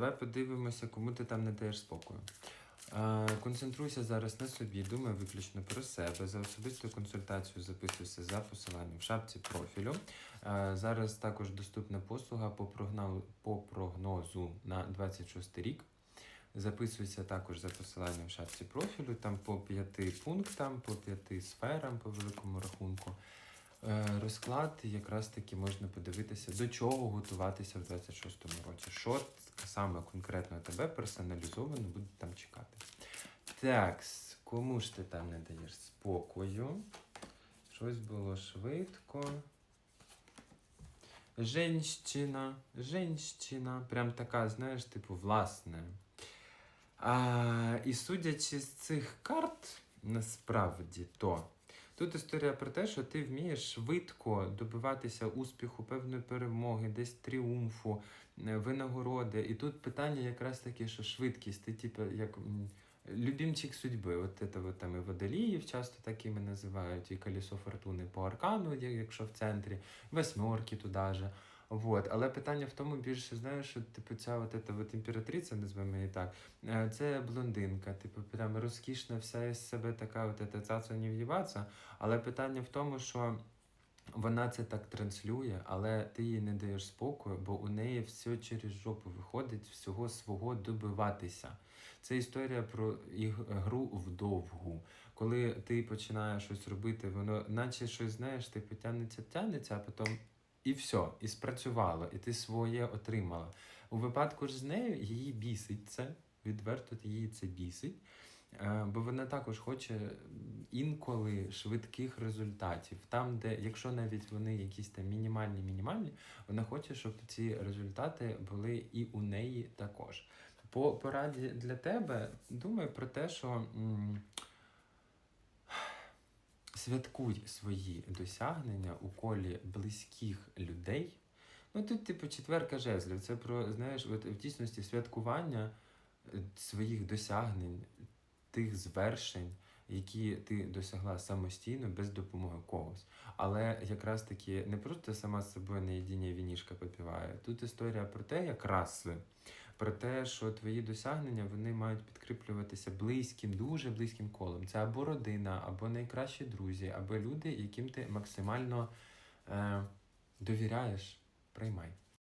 давай подивимося, кому ти там не даєш спокою. Е, Концентруйся зараз на собі, думай виключно про себе. За особисту консультацію записуйся за посиланням в шапці профілю. Е, Зараз також доступна послуга по прогнозу, по прогнозу на 26 рік. Записуйся також за посиланням в шапці профілю, там по п'яти пунктам, по п'яти сферам, по великому рахунку. Е, Розклад якраз таки можна подивитися, до чого готуватися в 26-му році. Що саме конкретно тебе персоналізовано буде там чекати. Так, кому ж ти там не даєш спокою? Щось було швидко. Женщина, женщина, прям така, знаєш, типу, власне. А, і судячи з цих карт, насправді то. Тут історія про те, що ти вмієш швидко добиватися успіху, певної перемоги, десь тріумфу, е, винагороди. І тут питання якраз таке, що швидкість, ти типу, як любімчик судьби. От це от, там і водоліїв часто такими називають, і колесо фортуни по аркану, якщо в центрі, восьмерки туди. Вот. Але питання в тому більше, знаєш, що типу ця от, ета от імператриця, називаємо її так, е, це блондинка, типу, прям розкішна, вся із себе така, от ета цаца не в'їбаться. Але питання в тому, що вона це так транслює, але ти їй не даєш спокою, бо у неї все через жопу виходить всього свого добиватися. Це історія про гру вдовгу. Коли ти починаєш щось робити, воно наче щось знаєш, типу тягнеться, тягнеться, а потім і все, і спрацювало, і ти своє отримала. У випадку ж з нею її бісить це, відверто її це бісить. Е, Бо вона також хоче інколи швидких результатів. Там, де, якщо навіть вони якісь там мінімальні, мінімальні, вона хоче, щоб ці результати були і у неї також. По пораді для тебе думай про те, що м, святкуй свої досягнення у колі близьких людей. Ну тут, типу, четверка жезлів. Це про, знаєш, от в дійсності святкування е, своїх досягнень, тих звершень, які ти досягла самостійно без допомоги когось. Але якраз таки не просто сама з собою наєдіння вінішка попіває. Тут історія про те, якраз про те, що твої досягнення вони мають підкріплюватися близьким, дуже близьким колом. Це або родина, або найкращі друзі, або люди, яким ти максимально е, довіряєш. Приймай.